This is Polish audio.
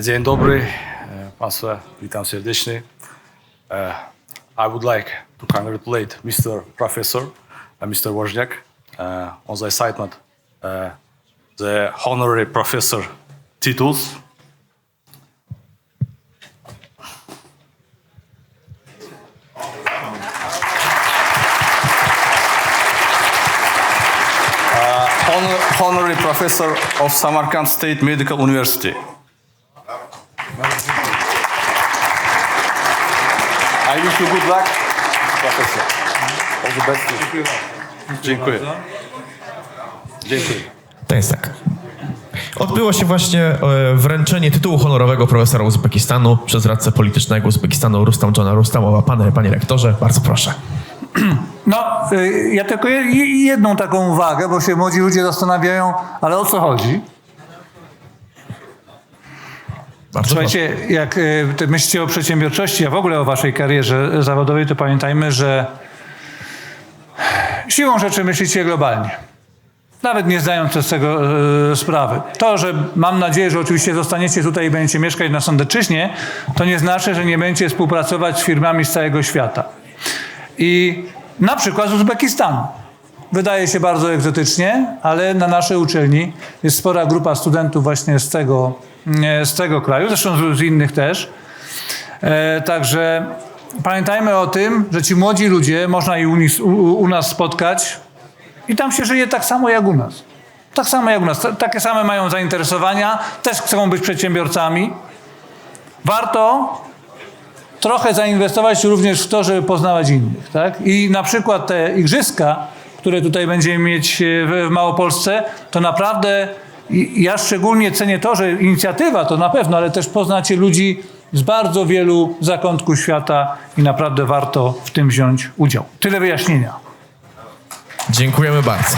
Dzień dobry, Państwa, witam serdecznie. I would like to congratulate Mr. Professor, uh, Mr. Wozniak, uh, on the assignment, uh, the honorary professor titles. Uh, honor- honorary professor of Samarkand State Medical University. I wish you good luck, professor. All the best. Dziękuję. Dziękuję. To jest tak. Odbyło się właśnie e, wręczenie tytułu honorowego profesora Uzbekistanu przez radcę politycznego Uzbekistanu Rustam Johna Rustamowa. Panie, panie rektorze, bardzo proszę. No, y, ja tylko je- jedną taką uwagę, bo się młodzi ludzie zastanawiają, ale o co chodzi? Bardzo Słuchajcie, jak ty myślicie o przedsiębiorczości, a w ogóle o waszej karierze zawodowej, to pamiętajmy, że siłą rzeczy myślicie globalnie. Nawet nie zdając z tego y, sprawy. To, że mam nadzieję, że oczywiście zostaniecie tutaj i będziecie mieszkać na Sądeczyźnie, to nie znaczy, że nie będziecie współpracować z firmami z całego świata. I na przykład z Uzbekistanu. Wydaje się bardzo egzotycznie, ale na naszej uczelni jest spora grupa studentów właśnie z tego, e, z tego kraju, zresztą z, innych też. E, także pamiętajmy o tym, że ci młodzi ludzie można i u, u, nas spotkać i tam się żyje tak samo jak u nas. Tak samo jak u nas. Ta- Takie same mają zainteresowania, też chcą być przedsiębiorcami. Warto trochę zainwestować również w to, żeby poznawać innych. Tak? I na przykład te igrzyska, które tutaj będziemy mieć e, w, Małopolsce, to naprawdę ja szczególnie cenię to, że inicjatywa to na pewno, ale też poznacie ludzi z bardzo wielu zakątków świata i naprawdę warto w tym wziąć udział. Tyle wyjaśnienia. Dziękujemy bardzo.